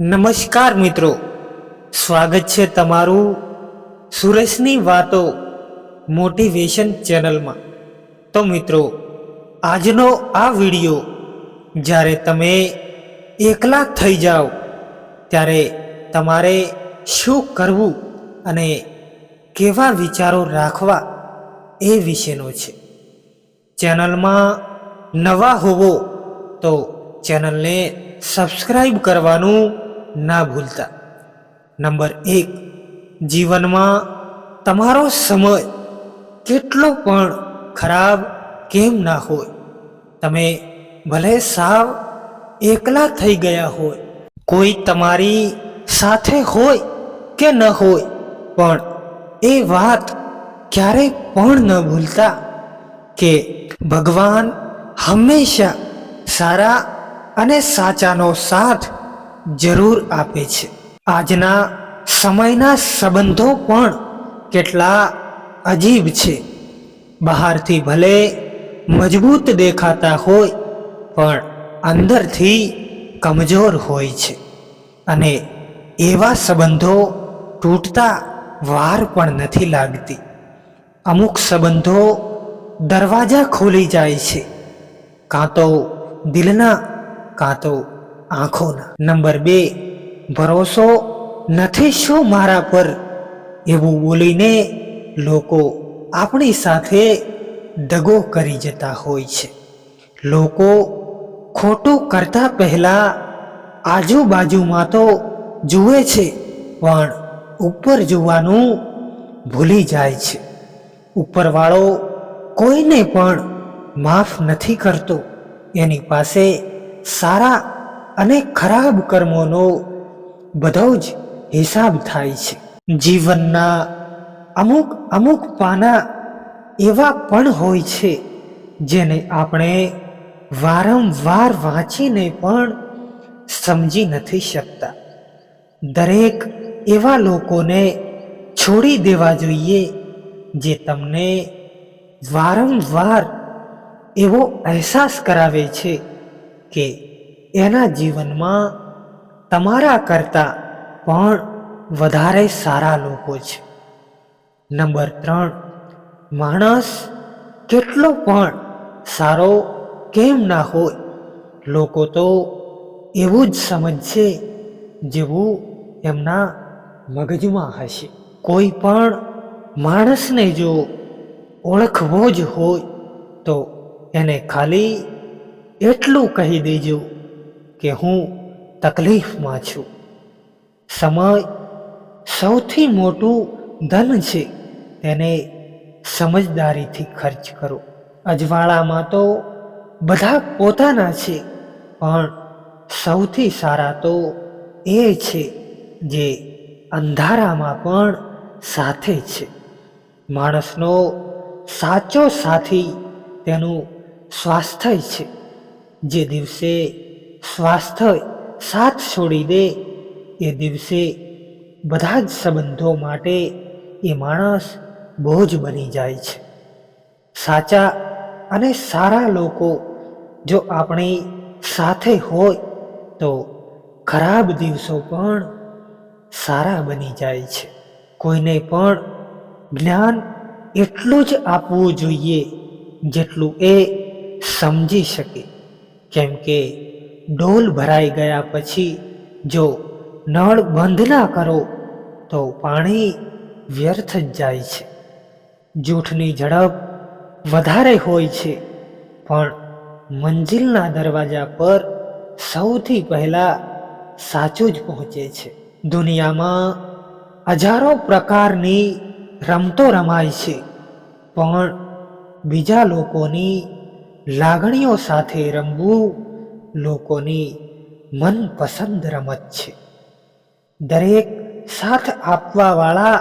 નમસ્કાર મિત્રો. સ્વાગત છે તમારું સુરેશની વાતો મોટિવેશન ચેનલમાં. તો મિત્રો, આજનો આ વિડિયો, જ્યારે તમે એકલા થઈ જાઓ, ત્યારે તમારે શું કરવું અને કેવા વિચારો રાખવા એ વિશેનો છે. ચેનલમાં નવા હોવો તો ચેનલને સબસ્ક્રાઈબ કરવાનું ના ભૂલતા. નંબર એક, જીવનમાં તમારો સમય કેટલો પણ ખરાબ કેમ ના હોય. તમે ભલે સાવ એકલા થઈ ગયા હોય, કોઈ તમારી સાથે હોય કે ન હોય, પણ એ વાત ક્યારેય પણ ન ભૂલતા કે ભગવાન હંમેશા સારા અને સાચાનો સાથ જરૂર આપે છે. આજના સમયના સંબંધો પણ કેટલા અજીબ છે. બહારથી ભલે મજબૂત દેખાતા હોય, પણ અંદરથી કમજોર હોય છે. અને એવા સંબંધો તૂટતા વાર પણ નથી લાગતી. અમુક સંબંધો દરવાજા ખોલી જાય છે. કાં તો દિલના, કાં તો આંખોના. નંબર બે, ભરોસો નથી શું મારા પર? એવું બોલીને લોકો આપણી સાથે દગો કરી જતા હોય છે. લોકો ખોટું કરતા પહેલાં આજુબાજુમાં તો જુએ છે, પણ ઉપર જોવાનું ભૂલી જાય છે. ઉપરવાળો કોઈને પણ માફ નથી કરતો. એની પાસે સારા અને ખરાબ કર્મોનો બધો જ હિસાબ થાય છે. જીવનના અમુક અમુક પાના એવા પણ હોય છે જેને આપણે વારંવાર વાંચીને પણ સમજી નથી શકતા. દરેક એવા લોકોને છોડી દેવા જોઈએ જે તમને વારંવાર એવો અહેસાસ કરાવે છે કે એના જીવનમાં તમારા કરતાં પણ વધારે સારા લોકો છે. નંબર ત્રણ, માણસ કેટલો પણ સારો કેમ ના હોય, લોકો તો એવું જ સમજશે જેવું એમના મગજમાં હશે. કોઈ પણ માણસને જો ઓળખવો જ હોય તો એને ખાલી એટલું કહી દેજો કે હું તકલીફમાં છું. સમય સૌથી મોટું ધન છે, તેને સમજદારીથી ખર્ચ કરો. અજવાળામાં તો બધા પોતાના છે, પણ સૌથી સારા તો એ છે જે અંધારામાં પણ સાથે છે. માણસનો સાચો સાથી તેનું સ્વાસ્થ્ય છે. જે દિવસે સ્વાસ્થ્ય સાથ છોડી દે એ દિવસે બધા જ સંબંધો માટે એ માણસ બોજ બની જાય છે. સાચા અને સારા લોકો જો આપણી સાથે હોય તો ખરાબ દિવસો પણ સારા બની જાય છે. કોઈને પણ જ્ઞાન એટલું જ આપવું જોઈએ જેટલું એ સમજી શકે. કેમ કે ડોલ ભરાઈ ગયા પછી જો નળ બંધ ના કરો, તો પાણી વ્યર્થ જ જાય છે. જૂઠની ઝડપ વધારે હોય છે, પણ મંજિલના દરવાજા પર સૌથી પહેલાં સાચું જ પહોંચે છે. દુનિયામાં હજારો પ્રકારની રમતો રમાય છે, પણ બીજા લોકોની લાગણીઓ સાથે રમવું લોકોની મનપસંદ રમત છે. દરેક સાથ આપવાવાળા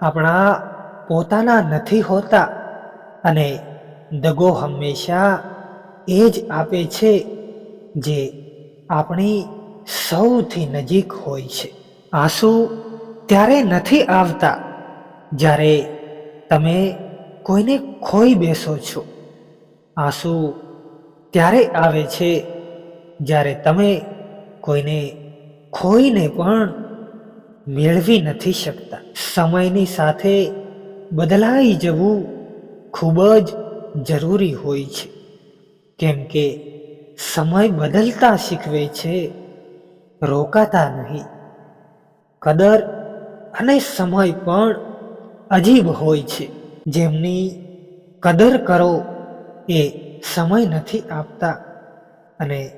આપણા પોતાના નથી હોતા અને દગો હંમેશા એ જ આપે છે જે આપણી સૌથી નજીક હોય છે. આંસુ ત્યારે નથી આવતા જ્યારે તમે કોઈને ખોઈ બેસો છો. આંસુ ત્યારે આવે છે જ્યારે તમે કોઈને ખોઈને પણ મેળવી નથી શકતા, સમયની સાથે બદલાઈ જવું ખૂબ જ જરૂરી હોય છે. કેમ કે સમય બદલતા શીખવે છે, રોકાતા નહીં. કદર અને સમય પણ અજીબ હોય છે. જેમની કદર કરો એ સમય નથી આપતા અને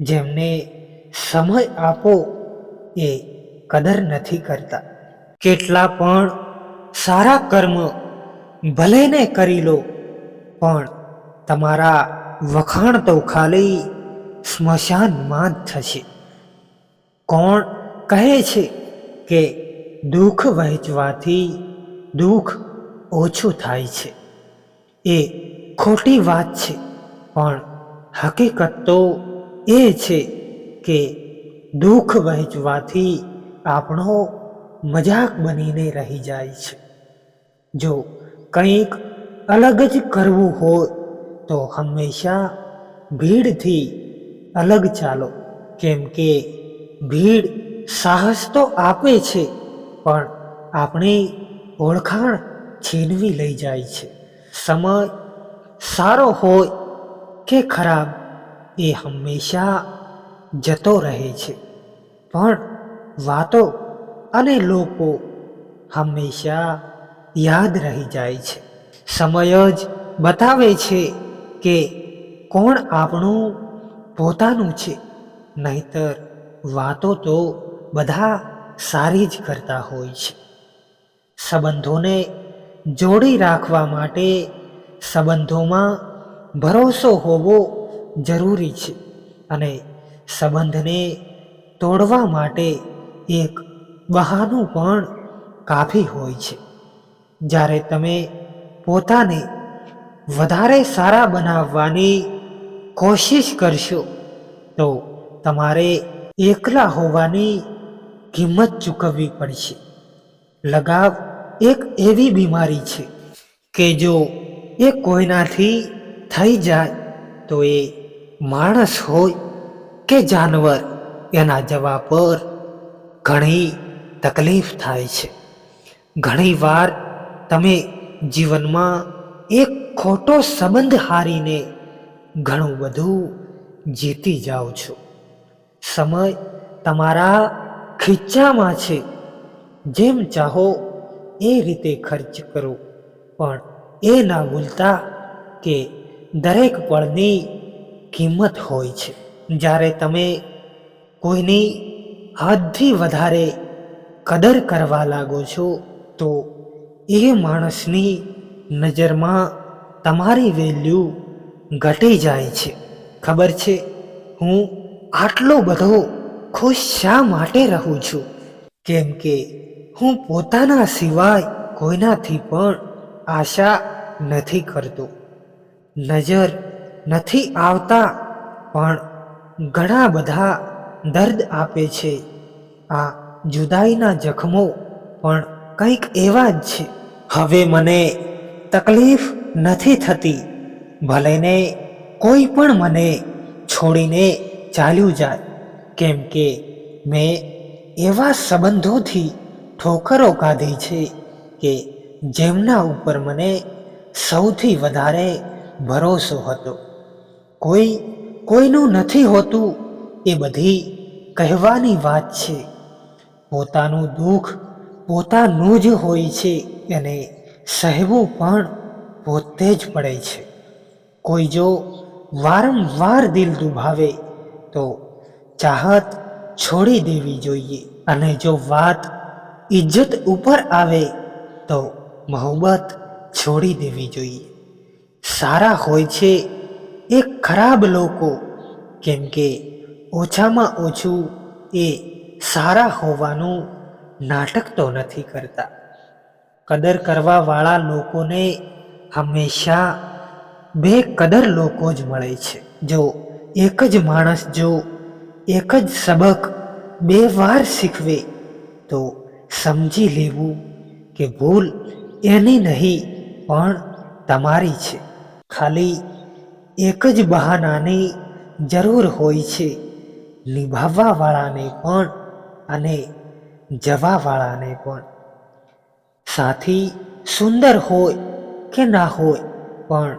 જેમને સમય આપો એ કદર નથી કરતા. કેટલા પણ સારા કર્મ ભલે ને કરી લો, પણ તમારા વખાણ તો ખાલી સ્મશાનમાં જ થશે. કોણ કહે છે કે દુઃખ વહેંચવાથી દુઃખ ઓછું થાય છે? એ ખોટી વાત છે, પણ હકીકત તો એ છે કે દુઃખ વહેંચવાથી આપણો મજાક બનીને રહી જાય છે. જો કંઈક અલગ જ કરવું હોય, તો હંમેશા ભીડથી અલગ ચાલો. કેમ કે ભીડ સાહસ તો આપે છે, પણ આપણી ઓળખાણ છીનવી લઈ જાય છે. સમય સારો હોય કે ખરાબ એ હંમેશા જતો રહે છે. પણ વાતો અને લોકો હંમેશા યાદ રહી જાય છે. સમય જ બતાવે છે કે કોણ આપણું પોતાનું છે. નહીતર વાતો તો બધા સારી જ કરતા હોય છે. સંબંધોને જોડી રાખવા માટે સંબંધોમાં ભરોસો હોવો જરૂરી છે. અને સંબંધને તોડવા માટે એક બહાનું પણ કાફી હોય છે. જ્યારે તમે પોતાને વધારે સારા બનાવવાની કોશિશ કરશો, તો તમારે એકલા હોવાની કિંમત ચૂકવવી પડશે. લગાવ એક એવી બીમારી છે કે જો એ કોઈનાથી થઈ જાય, તો એ માણસ હોય કે જાનવર, એના જવા પર ઘણી તકલીફ થાય છે. ઘણીવાર તમે જીવનમાં એક ખોટો સંબંધ હારીને ઘણું બધું જીતી જાઓ છો. સમય તમારા ખીચામાં છે. જેમ ચાહો એ રીતે ખર્ચ કરો. પણ એ ના ભૂલતા કે દરેક પળની કિંમત હોય છે. જ્યારે તમે કોઈની હદથી વધારે કદર કરવા લાગો છો, તો એ માણસની નજરમાં તમારી વેલ્યુ ઘટી જાય છે. ખબર છે? હું આટલો બધો ખુશ શા માટે રહું છું? કેમ કે હું પોતાના સિવાય કોઈનાથી પણ આશા નથી કરતો. નજર નથી આવતા, પણ ઘણા બધા દર્દ આપે છે. આ જુદાઈના જખમો પણ કંઈક એવા જ છે. હવે મને તકલીફ નથી થતી. ભલેને કોઈ પણ મને છોડીને ચાલ્યું જાય, કેમ કે મેં એવા સંબંધોથી ઠોકરો કાઢી છે કે જેમના ઉપર મને સૌથી વધારે ભરોસો હતો. કોઈ, કોઈનું નથી હોતું એ બધી કહેવાની વાત છે. પોતાનું દુઃખ પોતાનું જ હોય છે અને સહેવું પણ પોતે જ પડે છે. કોઈ જો વારંવાર દિલ દુભાવે તો ચાહત છોડી દેવી જોઈએ અને જો વાત ઇજ્જત ઉપર આવે તો મોહબ્બત છોડી દેવી જોઈએ. સારા હોય છે એ ખરાબ લોકો, કેમ કે ઓછામાં ઓછું એ સારા હોવાનું નાટક તો નથી કરતા. કદર કરવાવાળા લોકોને હંમેશા બે કદર લોકો જ મળે છે. જો એક જ માણસ, જો એક જ સબક બે વાર શીખવે, તો સમજી લેવું કે ભૂલ એની નહીં, પણ તમારી છે. ખાલી એક જ બહાનાની જરૂર હોય છે. નિભાવવાવાળાને પણ અને જવાવાળાને પણ. સાથી સુંદર હોય કે ના હોય, પણ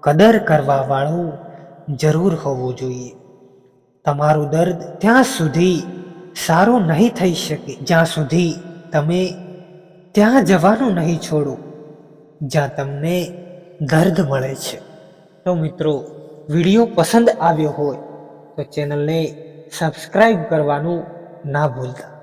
કદર કરવાવાળું જરૂર હોવું જોઈએ. તમારું દર્દ ત્યાં સુધી સારું નહીં થઈ શકે. જ્યાં સુધી તમે ત્યાં જવાનું નહીં છોડો, જ્યાં તમને દર્દ મળે છે. તો મિત્રો વીડિયો પસંદ આવ્યો હોય તો ચેનલને સબસ્ક્રાઈબ કરવાનું ના ભૂલતા.